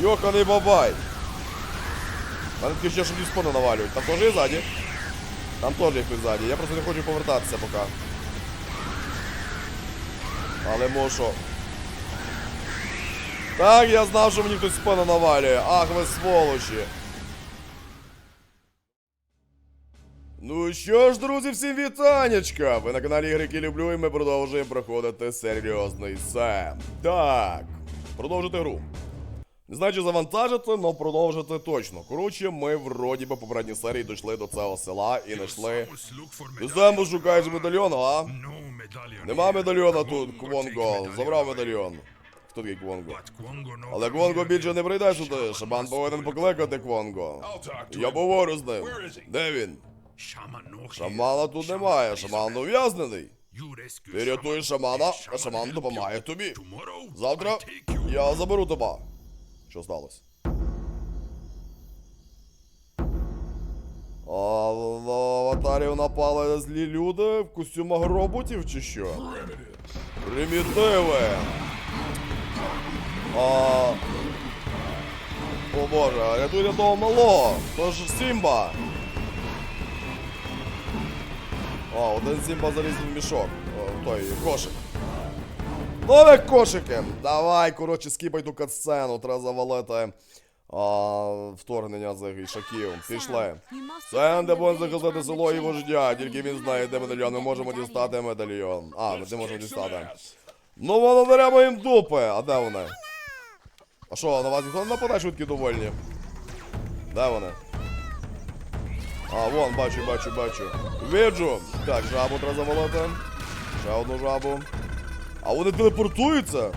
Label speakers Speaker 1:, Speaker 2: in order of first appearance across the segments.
Speaker 1: Йоханий бабай. Мене таке ще, що спину навалюють. Там теж є ззаді. Там теж є хтось. Я просто не хочу повертатися поки. Але мушу. Так, я знав, що мені хтось спину навалює. Ах, ви сволочі. Ну що ж, друзі, всім вітанечка! Ви на каналі Ігри, люблю, і ми продовжуємо проходити серйозний сем. Так, продовжити гру. Чи завантажити, але продовжити точно. Коротше, ми вроді би по попередній серії дійшли до цього села і знайшли. Ти сам шукаєш медальйон, а? Нема медальйона тут, Квонго. Забрав медальйон. Хто такий Квонго? Але Квонго більше не прийде сюди. Шаман повинен покликати Квонго. Я поговорю з ним. Де він? Шамана тут немає, шаман ув'язнений. Ти рятуєш шамана, а шаман допомагає тобі. Завтра я заберу тебе. Що сталося? А в аватарів напали злі люди в костюмах роботів чи що? Примітиви. А... О боже, рятуйте того малого. То ж Сімба. А, один Сімба заліз в мішок. О, той кошик. Нові кошики! Давай, коротше, скіпай ту катсцену, треба завалити а, вторгнення цих ішаків. Пішли. Це де будемо захистити село і вождя, тільки він знає, де медальйон. Ми можемо дістати медальйон. А, ми не можемо дістати. Ну воно беремо їм дупи. А де вони? А що, на вас ніхто не нападає швидкі довольні? Де вони? А, вон, бачу, бачу, бачу. Виджу. Так, жабу треба завалити. Ще одну жабу. А вони телепортуються?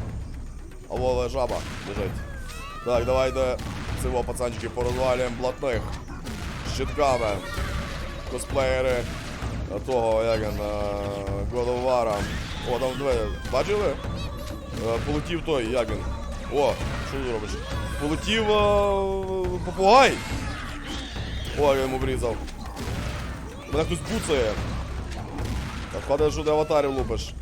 Speaker 1: А вон жаба лежить. Так, давайте цього пацанчики порозвалюємо блатних. Щитками. Косплеєри е, того, як він, Годовара. О, там двоє. Бачили? Е, Полетів той, як він. О, що ти робиш? Полетів е, попугай. О, я йому врізав. Мене хтось буцає. Так, падає, що ти аватарів лупиш.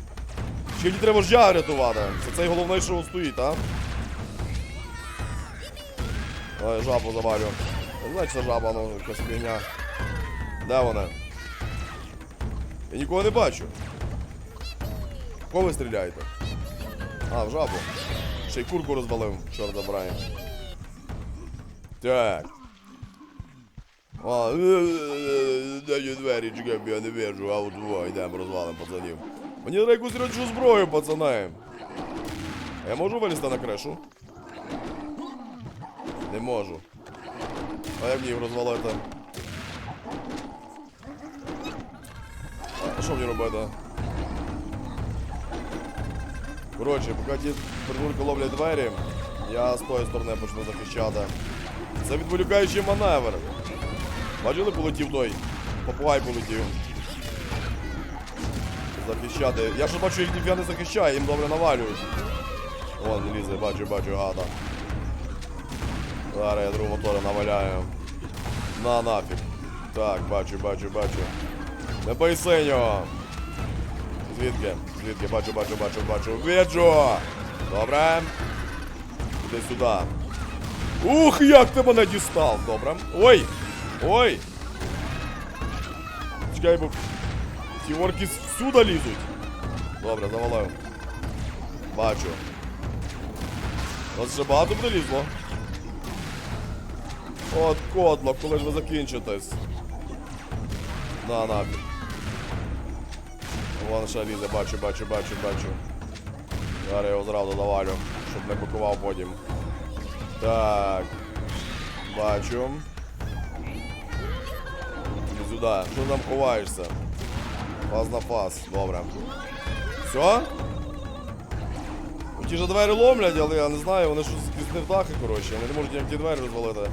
Speaker 1: Ще треба жя рятувати. Це цей головний, що стоїть, а? Ой, жабу завалю. Знаю, це жаба, ну, якась фігня. Де вона? Я нікого не бачу. Кого ви стріляєте? А, в жабу. Ще й курку розвалив, чорт забирає. Так. А, даю двері, чекай, я не вижу, а от во, йдемо розвалим пацанів. Мені треба якусь речу зброю, пацани. Я можу вилізти на кришу? Не можу. А як мені розвалити? А що мені робити? Коротше, поки ті придурки ловлять двері, я з тої сторони почну захищати. Це відволікаючий маневр. Бачили, полетів той? Попугай полетів. Захищати. Я ж бачу, їх ніфіга не захищає, їм добре навалюють. Вон лізе, бачу, бачу, гада. Зараз я другу мотора наваляю. На нафіг. Так, бачу, бачу, бачу. Не бойся нього. Звідки? Звідки? Бачу, бачу, бачу, бачу. Виджу! Добре. Іди сюди. Ух, як ти мене дістав! Добре. Ой! Ой! Чекай, бо ці орки всюди лізуть. Добре, завалив. Бачу. Нас ще багато прилізло. От кодло, коли ж ви закінчитесь. На, нафіг. Вон ще лізе, бачу, бачу, бачу, бачу. Зараз його зразу завалю, щоб не пакував потім. Так. Бачу. Сюди. Що там ховаєшся? Фаз на фаз. Добре. Все? Ну, Ті ж двері ломлять, але я не знаю, вони щось якісь невдахи, коротше. Вони не можуть ніякі двері розвалити.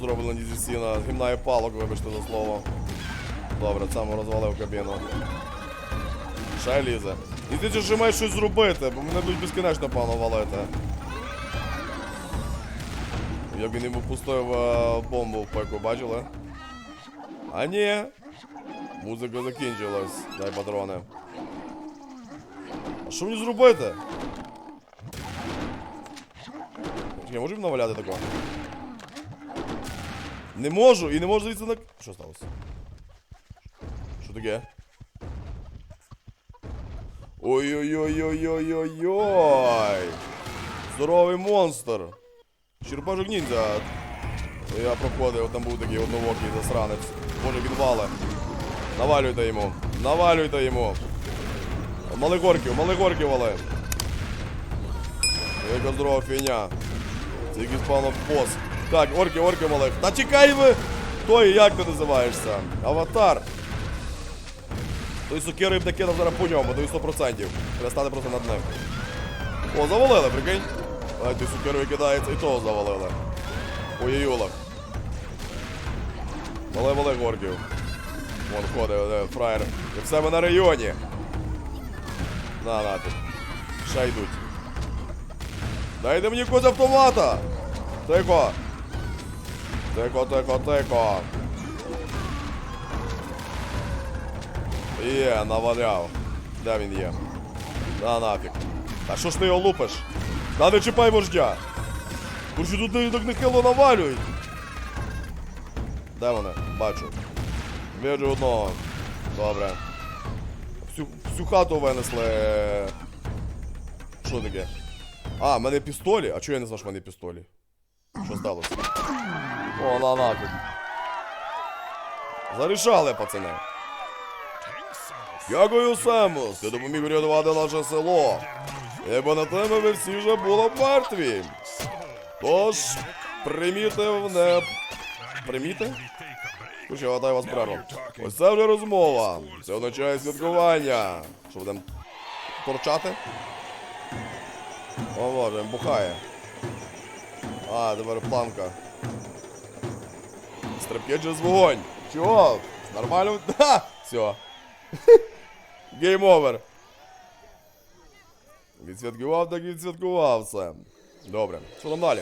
Speaker 1: Зроблені зі стіна. Гімна і палок, вибачте за слово. Добре, сам розвалив кабіну. Ще лізе. І ти ще маєш щось зробити, бо мене будуть безкінечно пану валити. Як він йому пустив е, бомбу в пеку, бачили? А ні. Музика закінчилась. Дай патрони. А що мені зробити? Я можу їм наваляти такого? Не можу і не можу звідси на. Що сталося? Що таке? Ой-ой-ой-ой-ой-ой-ой! Здоровий монстр! Черпажок ніндзя. Я проходив, там був такий одновокий засранець. Боже, він вале. Навалюйте йому. Навалюйте йому. Малигорків, малигорків вале. Яка здорова фігня. Якийсь певно бос. Так, орки, орки малих. Та чекай ви! Той, як ти називаєшся? Аватар. Той сукерою б не кидав зараз по ньому, даю 100%. Треба стати просто над ним. О, завалили, прикинь. А ти сукерою кидається і того завалили. Ой-ой-ола. Мале мале горків. Вон ходить, де, фраєр. І в себе на районі. На, на ти. Ще йдуть. Дайте мені код автомата! Тихо! Тихо, тихо, тихо. Є, наваляв. Де він є? На нафіг. Та що ж ти його лупиш? Та не чіпай вождя! Бо тут не- нехило навалюють. Де вони? Бачу. Бачу одного. Добре. Всю, всю хату винесли. Що таке? А, в мене пістолі? А чого я не знав, що в мене пістолі? Що сталося? О, на нафіг. Зарішали, пацани. Дякую, Семус, ти допоміг врятувати наше село. Ібо на тебе ви всі вже були мертві. Тож, примітив не... Приміти? Хоч я вас прервав. Ось це вже розмова. Це означає святкування. Що будемо торчати? О боже, бухає. А, тепер планка. Стрибки через вогонь. Чого? Нормально? Ха! Все. Гейм овер. Відсвяткував, так відсвяткував все. Добре. Що там далі?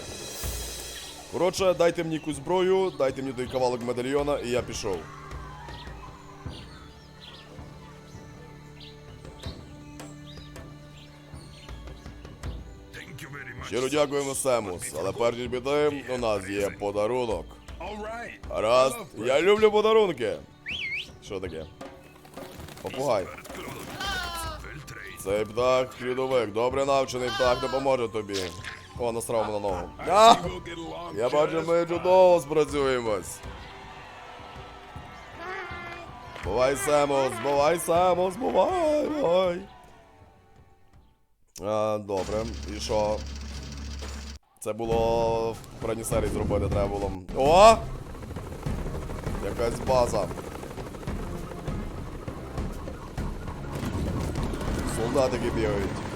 Speaker 1: Коротше, дайте мені якусь зброю, дайте мені той кавалок медальйона, і я пішов. Щиро дякуємо Семус, але перш ніж піти, у нас є подарунок. Гаразд, я люблю подарунки. Що таке? Попугай. Цей птах хрідовик, добре навчений птах допоможе тобі. О, насрав мене на ногу. А! Я бачу, ми чудово спрацюємось. Бувай, Семус, бувай, Семус, бувай, бувай. А, добре, і що? Це було в попередній серії зробити треба було. О! Якась база. Солдатики бігають.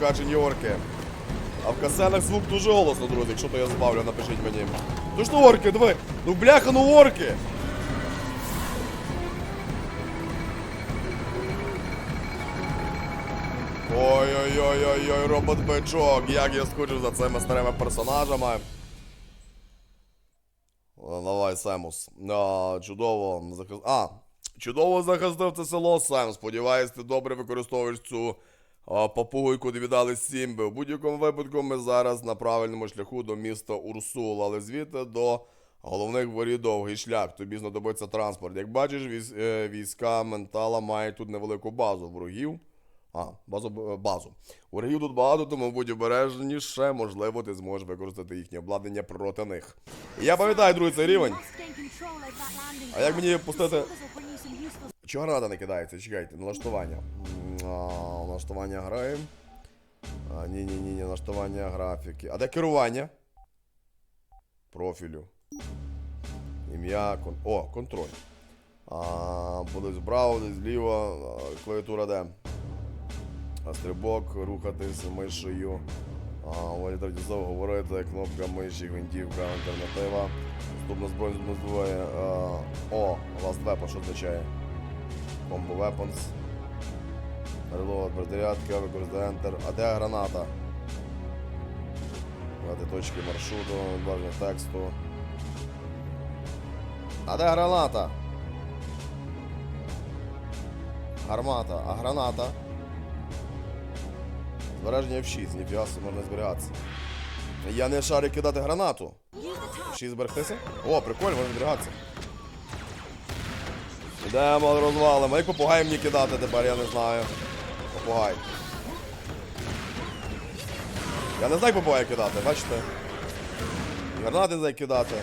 Speaker 1: Прокачені орки. А в касенах звук дуже голосно, друзі. Якщо то я збавлю, напишіть мені. Ну що орки, диви! Ну бляха, ну орки! Ой-ой-ой-ой-ой, робот бичок, як я скучив за цими старими персонажами. Давай, Семус. А, чудово захист... А, чудово захистив це село, Сем. Сподіваюсь, ти добре використовуєш цю а, папугу, яку тобі дали Сімби. В будь-якому випадку ми зараз на правильному шляху до міста Урсул, але звідти до головних воріт довгий шлях. Тобі знадобиться транспорт. Як бачиш, е, війська ментала мають тут невелику базу ворогів. А, базу, базу. Ворогів тут багато, тому будь обережніше, можливо, ти зможеш використати їхнє обладнання проти них. Я пам'ятаю, другий цей рівень.
Speaker 2: А як мені пустити?
Speaker 1: Чого граната не кидається? Чекайте, налаштування. А, налаштування гри. Ні, ні, ні, ні, налаштування графіки. А де керування? Профілю. Ім'я. Кон... О, контроль. А, буде справа, десь зліва. Клавіатура де? А, стрибок, рухатись мишею. Волі знову говорити, кнопка миші, гвинтівка, альтернатива. Наступна зброя називає. А, о, Last Weapon, що означає? Combo Weapons. Reload, перезарядка, використати Enter. А де граната? Дати точки маршруту, відображення тексту. А де граната? Гармата, а граната? Збереження F6, ніфіга собі можна зберігатися. Я не шарю кидати гранату.
Speaker 2: Use.
Speaker 1: F6 зберегтися? О, прикольно, можна зберігатися. Йдемо розвалимо. Як попугай мені кидати тепер, я не знаю. Попугай. Я не знаю як попугай кидати, бачите? Гранати не знаю кидати.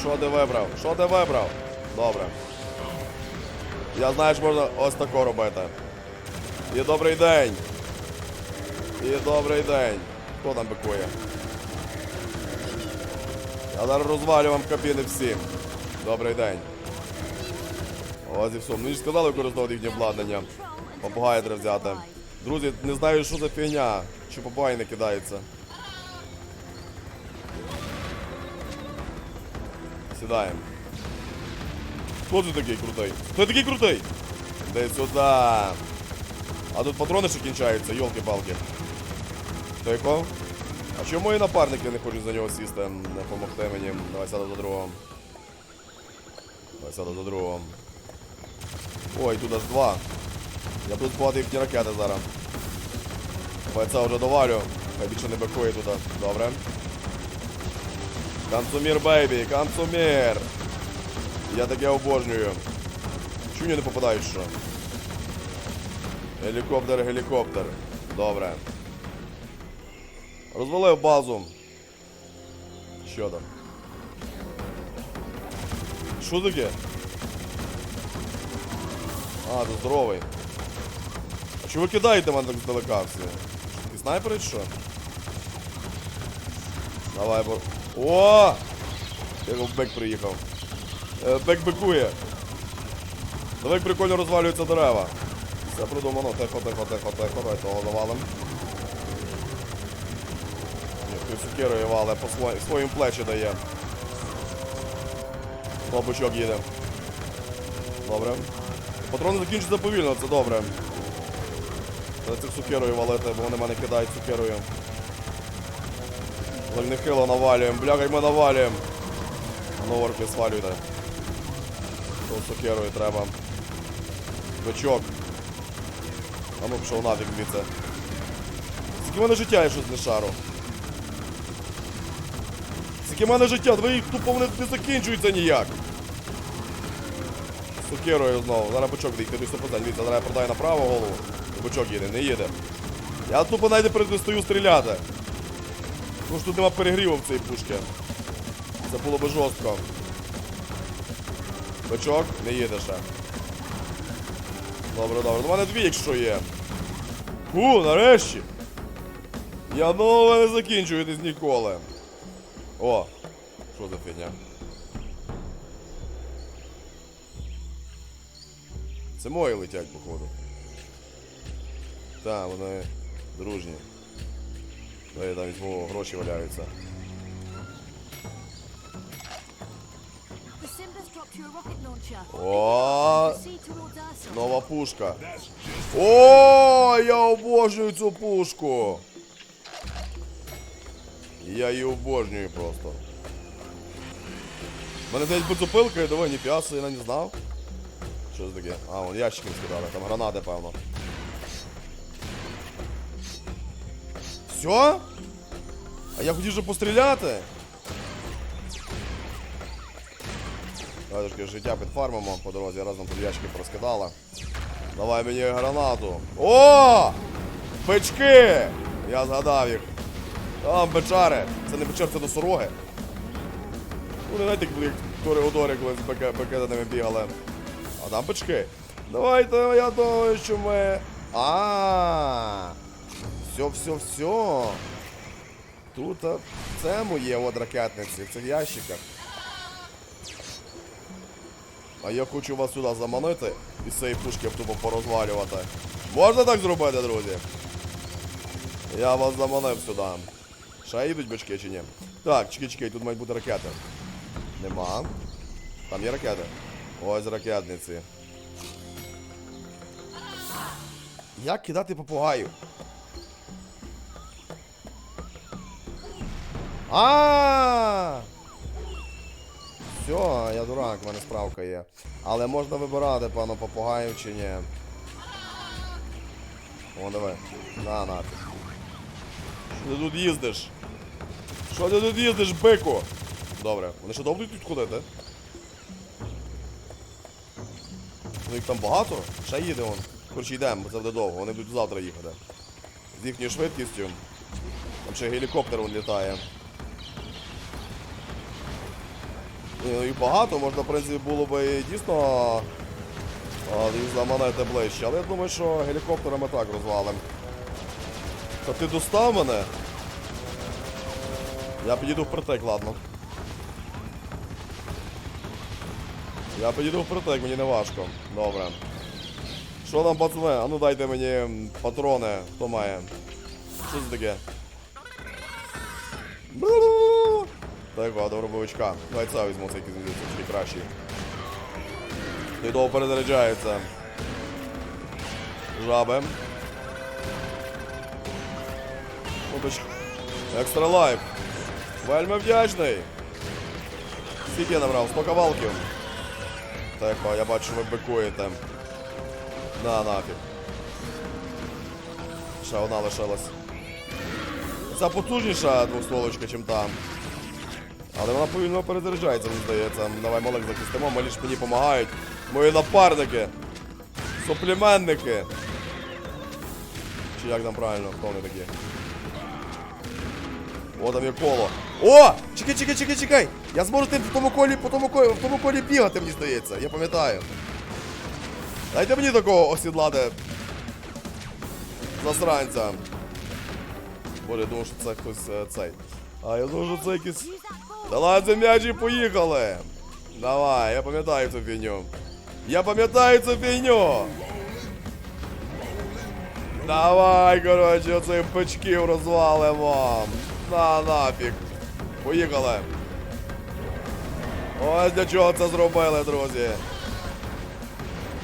Speaker 1: Що ти вибрав? Що ти вибрав? Добре. Я знаю, що можна ось тако робити. І добрий день. І добрий день. Хто там бикує? Я зараз розвалю вам кабіни всім. Добрий день. Ось і все. Мені ж сказали використовувати їхнє обладнання. Попугая треба взяти. Друзі, не знаю, що за фігня. Чи попугай не кидається. Сідаємо. Хто ти такий крутий? Хто такий крутий? Де сюди. А тут патрони ще кінчаються, йолки-палки. Тихо. А чому мої напарники не хочуть за нього сісти, не допомогти мені? Давай сяду за другого. Давай сяду за другого. Ой, тут аж два. Я буду збивати їхні ракети зараз. Бойця вже доварю. Хай більше не бакує туди. Добре. Канцумір, бейбі, канцумір. Я таке обожнюю. Чому не попадають що? Гелікоптер, гелікоптер. Добре. Розвалив базу. Що там? Що таке? А, ти здоровий. А чого ви кидаєте мене так здалека всі? Ти снайпери що? Давай, бо. О! Як в бек приїхав. Е, Бек бекує. Давай прикольно розвалюються дерева. Все продумано, тихо, тихо, тихо, тихо, давай того завалим. Сукерою вале, по своїм плечі дає. Бабучок їде. Добре. Патрони закінчаться повільно, це добре. Треба цих сукерою валити, бо вони мене кидають сукерою. Так нехило навалюємо, блягай ми навалюємо. Ну орки свалюйте. То сукерою треба. Бичок. А ну пішов нафіг звідси. Скільки мене життя я щось не шару. Скільки в мене життя, двоїх тупо вони не закінчуються ніяк. Сукерою знову. Зараз бичок буде йти 100%. Дивіться, зараз я продаю направо голову. І бичок їде, не їде. Я тупо навіть перестаю стріляти. Тому що тут нема перегріву в цій пушці. Це було би жорстко. Бичок, не їде ще. Добре, добре. У мене дві, якщо є. Фу, нарешті. Я нове не закінчуєтесь ніколи. О, що за фігня? Це мої летять, походу. Так, вони дружні. Дай там візьму, гроші валяються. О, нова пушка. О, я обожнюю цю пушку. Я її обожнюю просто. Мене десь бензопилка, і давай ніфіга собі, я не знав. Що це таке? А, вон ящики скидали, там гранати, певно. Все? А я хотів же постріляти. Давай трошки життя підфармимо по дорозі, разом тут ящики порозкидала. Давай мені гранату. О! Бички! Я згадав їх. Там бичари. Це не бичар, це носороги. Ну, не знаєте, як Тореодори колись бики за бігали. А там бички. Давайте, я думаю, що ми. А. Все, все, все. Тут це моє от ракетниці в цих ящиках. А я хочу вас сюди заманити і з цієї пушки тупо порозвалювати. Можна так зробити, друзі? Я вас заманив сюди. Ще йдуть бички чи ні? Так, чекай, чекай, тут мають бути ракети. Нема. Там є ракети. Ось ракетниці. Як кидати попугаю? А! Все, я дурак, в мене справка є. Але можна вибирати, пану попугаїв чи ні. О, давай. На, на. Ти тут їздиш? Що ти тут їздиш, бику? Добре, вони ще довго тут ходити? Ну їх там багато? Ще їде он. Коротше, йдемо, бо це буде довго, вони будуть завтра їхати. З їхньою швидкістю. Там ще гелікоптер он літає. Ні, Ну їх багато, можна, в принципі, було б і дійсно їх заманити ближче. Але я думаю, що гелікоптерами так розвалим. Та ти достав мене? Я підійду впритик, ладно. Я підійду впритик, мені не важко. Добре. Що там, пацани? А ну дайте мені патрони, хто має. Що це таке? Так, до робовичка. Давай це візьму, цей трішки кращий. Той довго перезаряджається. Жаби. Екстра лайф. Вельми вдячний. Скільки я набрав? 100 кавалків. Тихо, я бачу, ви бикуєте. На нафіг. Ще одна лишилась. Ця потужніша двостволочка, чим там. Але вона повільно перезаряджається, мені здається. Давай малих захистимо, малі ж мені допомагають. Мої напарники. Суплеменники. Чи як там правильно, хто вони такі? О, там є коло. О! Чекай, чекай, чекай, чекай! Я зможу тим в тому колі, по тому колі, в тому колі бігати, мені здається, я пам'ятаю. Дайте мені такого осідлати. Засранця. Боже, я думав, що це хтось е, цей. А я думав, що це якийсь. Та ладно, м'ячі поїхали. Давай, я пам'ятаю цю фігню. Я пам'ятаю цю фігню. Давай, коротше, оцей печків розвалимо. На нафіг. Поїхали. Ось для чого це зробили, друзі.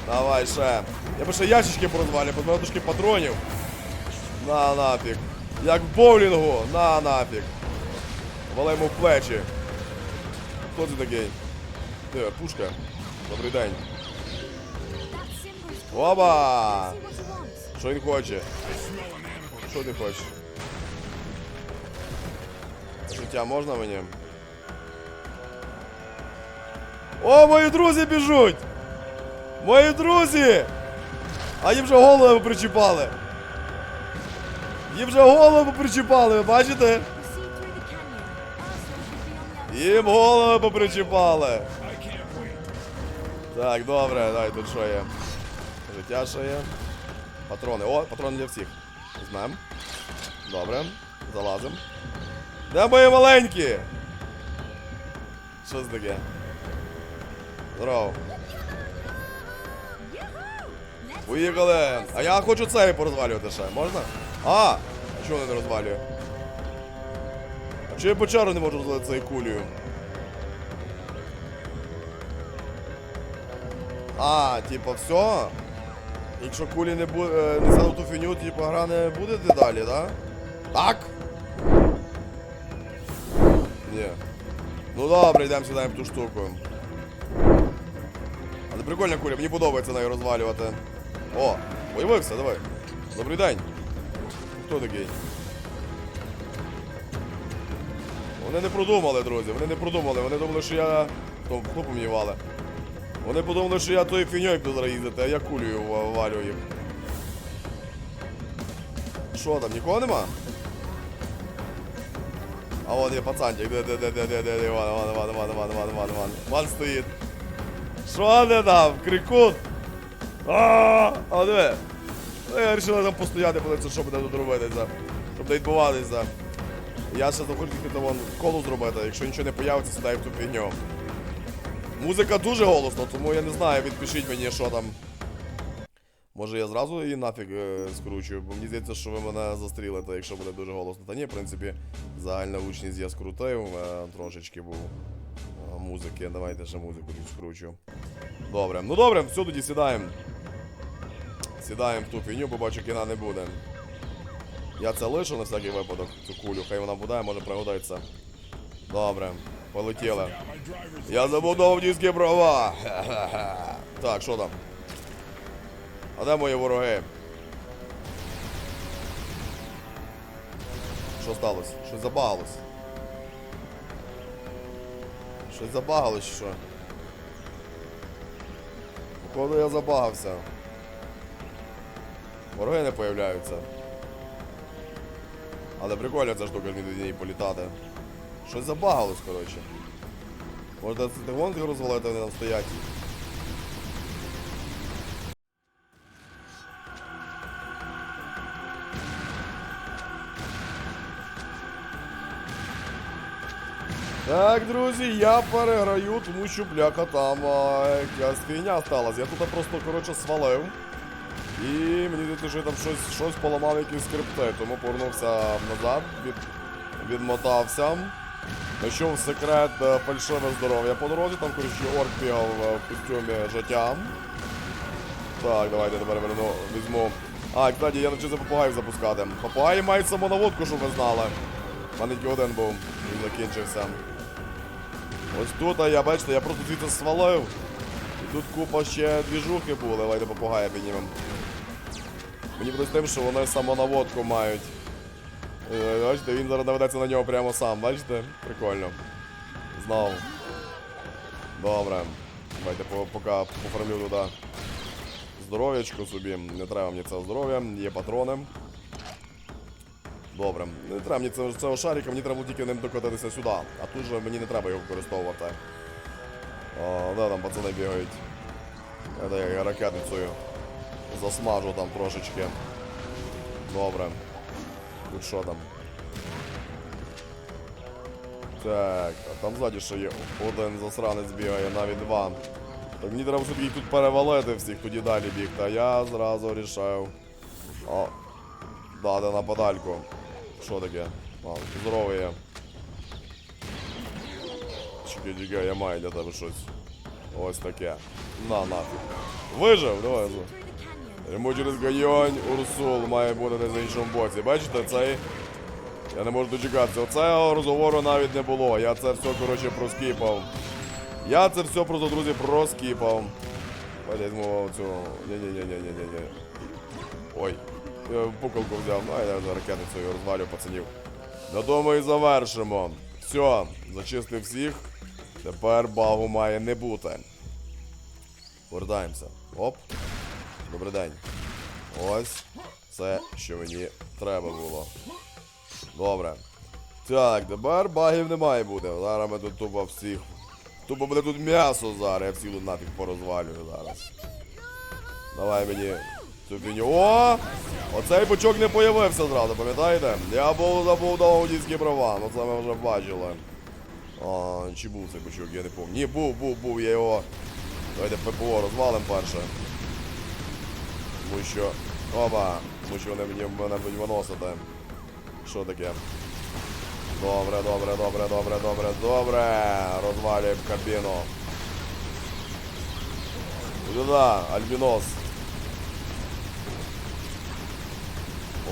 Speaker 1: Давай ще. Я би ще ящички порозвалю, бо мене трошки патронів. На нафіг. Як в боулінгу, на нафіг. Валимо в плечі. Хто це такий? Де, пушка. Добрий день. Оба! Що він хоче? Що ти хочеш? Життя можна мені? О, мої друзі біжуть! Мої друзі! А їм вже голову причіпали! Їм вже голову причіпали, ви бачите? Їм голову попричіпали. Так, добре, дай тут що є. Життя ще є. Патрони. О, патрони для всіх. Візьмем. Добре. Залазим. Де мої маленькі? Що це таке? Здорово. Поїхали. А я хочу цей порозвалювати ще. Можна? А! А чого не розвалюю? А чого я по не можу розвалити цією кулею? А, типа, все. Якщо кулі не буде не сяду ту фіню, типа гра не буде далі, да? Так? Ні. Ну добре, йдемо сюди ту штуку. Але прикольна куля, мені подобається нею розвалювати. О, появився, давай. Добрий день. Хто такий? Вони не продумали, друзі, вони не продумали, вони думали, що я. Хто, помнівали? Вони подумали, що я тою фіньою буду зараз їздити, а я кулею валю їм. Що там, нікого нема? А вон є пацанчик, де де де де де де де Іван, Іван, Іван, Іван, Іван, Іван, Іван, Іван. Іван стоїть. Що не там? Крикун? А, а диви. Ну, я вирішила там постояти, подивитися, що буде тут робити, за. щоб не відбуватися. Я ще захочу вон колу зробити, якщо нічого не появиться, сюди в ту фігню. Музика дуже голосна, тому я не знаю, відпишіть мені, що там. Може я зразу її нафіг е, скручую, бо мені здається, що ви мене застрілите, якщо буде дуже голосно. Та ні, в принципі, загальна гучність я скрутив, е, трошечки був е, музики. Давайте ще музику тут скручу. Добре. Ну добре, все тоді сідаємо. Сідаємо в ту фіню, бо бачу, кіна не буде. Я це лишу на всякий випадок, цю кулю, хай вона буде, може пригодиться. Добре, полетіли. Я забудов дійські права. Так, що там? А де мої вороги? Що сталося? Щось забагалось. Щось забагалось, що? Походу я забагався. Вороги не появляються. Але прикольно ця штука від неї політати. Щось забагалось, коротше. Може це вон розвалити, вони там стоять. Так, друзі, я переграю, тому що бляха там а, якась фігня сталася. Я тут просто, коротше, свалив. І мені здається, що я там щось, щось поламав якісь скрипти, тому повернувся назад, від, відмотався. Знайшов секрет е, фальшиве здоров'я по дорозі, там, коротше, орк бігав е, в костюмі життя. Так, давайте тепер верну, візьму. А, кстати, я навчився попугаїв запускати. Попугаї мають самонаводку, щоб ви знали. У мене тільки один був, він закінчився. Ось тут, а я бачите, я просто звідти свалив. І тут купа ще двіжухи були, давайте попугая піднімемо. Мені просто з тим, що вони самонаводку мають. Е, Бачите, він зараз наведеться на нього прямо сам, бачите? Прикольно. Знову. Добре. Давайте по- поки поформлю туди здоров'ячко собі. Не треба мені це здоров'я, є патрони. Добре. Не треба мені цього, цього шарика, мені треба тільки ним докотитися сюди. А тут же мені не треба його використовувати. О, де там пацани бігають? Я ракетницею засмажу там трошечки. Добре. Тут що там? Так, а там ззаді ще є один засранець бігає, навіть два. Так мені треба все-таки тут перевалити всіх, тоді далі бігти. А я зразу рішив. О, дати на подальку. Що таке? А, здоровий є. Чекай, чекай, я маю для тебе щось. Ось таке. На, нафіг. Вижив, давай. Йому через гайонь Урсул має бути десь на іншому боці. Бачите, цей. Я не можу дочекатися. Оцього розговору навіть не було. Я це все, коротше, проскіпав. Я це все просто, друзі, проскіпав. Давайте візьму цю. Ні-ні-ні-ні-ні-ні. Ой. Я пукалку взяв. Ну, я за ракетницею розвалю пацанів. На тому і завершимо. Все, зачистив всіх. Тепер багу має не бути. Повертаємося. Оп. Добрий день. Ось це, що мені треба було. Добре. Так, тепер багів не має бути. Зараз ми тут тупо всіх. Тупо буде тут м'ясо зараз, я всіх тут нафіг порозвалюю зараз. Давай мені цю фіню. О! Оцей бочок не появився зразу, пам'ятаєте? Я був забув дав водійські права, ну це ми вже бачили. А, чи був цей бочок, я не пам'ятаю. Ні, був, був, був, я його. Давайте ППО розвалим перше. Тому що. Опа! Тому що вони мені мене будуть виносити. Що таке? Добре, добре, добре, добре, добре, добре. Розвалюємо кабіну. Туди, альбінос.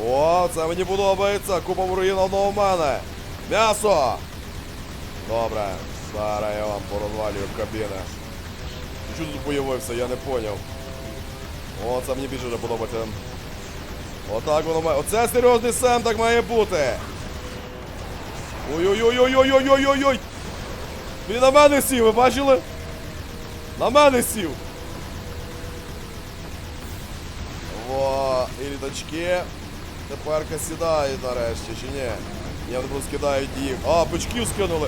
Speaker 1: О, це мені подобається. Купа ворогів одного в мене. М'ясо! Добре. Зараз я вам порозвалюю кабіни. Що тут появився, я не поняв. О, це мені більше вже подобається. Отак воно має. Оце серйозний сем так має бути. Ой-ой-ой-ой-ой-ой-ой-ой-ой! Він на мене сів, ви бачили? На мене сів. Во, і літачки. Тепер сідають нарешті, чи ні? Вони просто скидають їх. А, бичків скинули.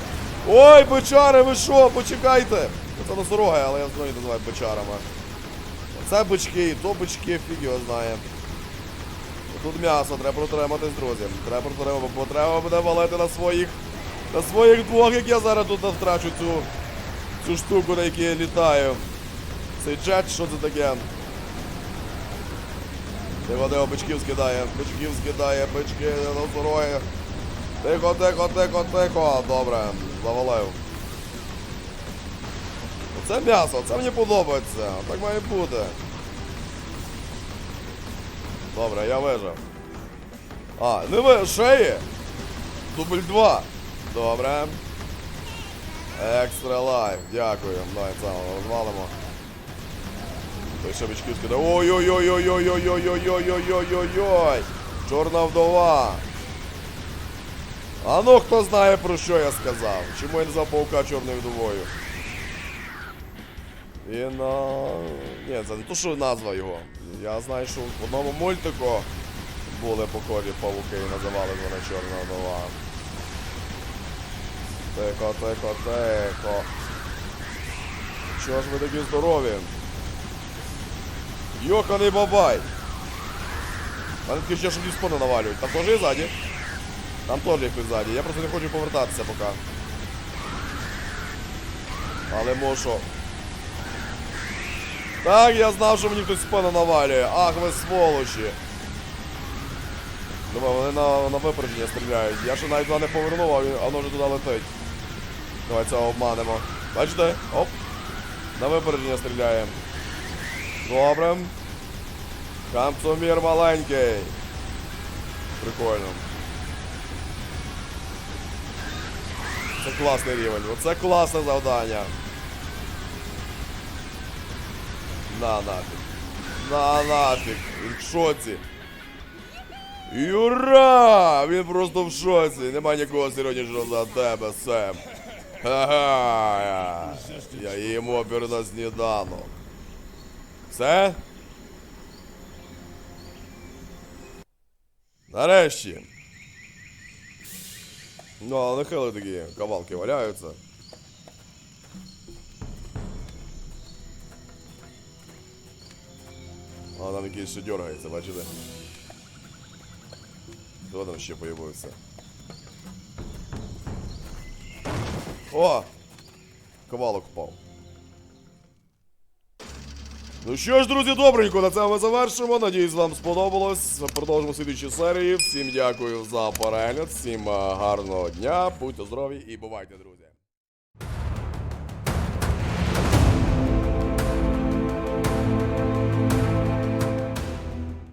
Speaker 1: Ой, бичари, ви що? Почекайте! Це носороги, але я знову їх називаю бичарами. Це бички, і то бички, фіг його знає. Тут м'ясо, треба протриматись, друзі. Треба протримати, бо треба буде валити на своїх. На своїх двох, як я зараз тут втрачу цю, цю штуку, на якій я літаю. Цей джет, що це таке? Тихо, тихо, бичків скидає, бичків скидає, бички носороги. Тихо, тихо, тихо, тихо. Добре, завалив. Оце м'ясо, це мені подобається. Так має бути. Добре, я вижив. А, не ви, ще є. Дубль 2. Добре. Екстра лайф, дякую. Давай це розвалимо. Той ще бички скидає. Ой-ой-ой-ой-ой-ой-ой-ой-ой-ой-ой-ой-ой. Чорна вдова. А ну хто знає про що я сказав? Чому я назвав паука чорною вдовою? Він. А... Ні, це не то, що назва його. Я знаю, що в одному мультику були похожі павуки і називали вони чорна вдова. Тихо, тихо, тихо. Чого ж ви такі здорові? Йоханий бабай! Мене таке ще, що мені спину навалюють. Там теж є ззаді? Там теж хтось ззаді. Я просто не хочу повертатися поки. Але мушу. Так, я знав, що мені хтось спину навалює. Ах, ви сволочі. Думаю, вони на, на випередження стріляють. Я ще навіть не повернув, а воно вже туди летить. Давай цього обманемо. Бачите? Оп. На випередження стріляємо. Добре. Камцумір маленький. Прикольно. Це класний рівень. Оце класне завдання. На нафіг. На нафіг. Він в шоці. Юра! Він просто в шоці. Нема нікого серйознішого за тебе, Сем. Ха-ха. Я їм опір на сніданок. Все? Нарешті. Ну, але нехили такі кавалки валяються. А там якийсь ще дергається, бачите? Хто там ще появився? О! Ковалок впав. Ну що ж, друзі, добренько, на цьому ми завершимо. Надіюсь, вам сподобалось. Продовжимо в слідчій серії. Всім дякую за перегляд, всім е, гарного дня, будьте здорові і бувайте, друзі.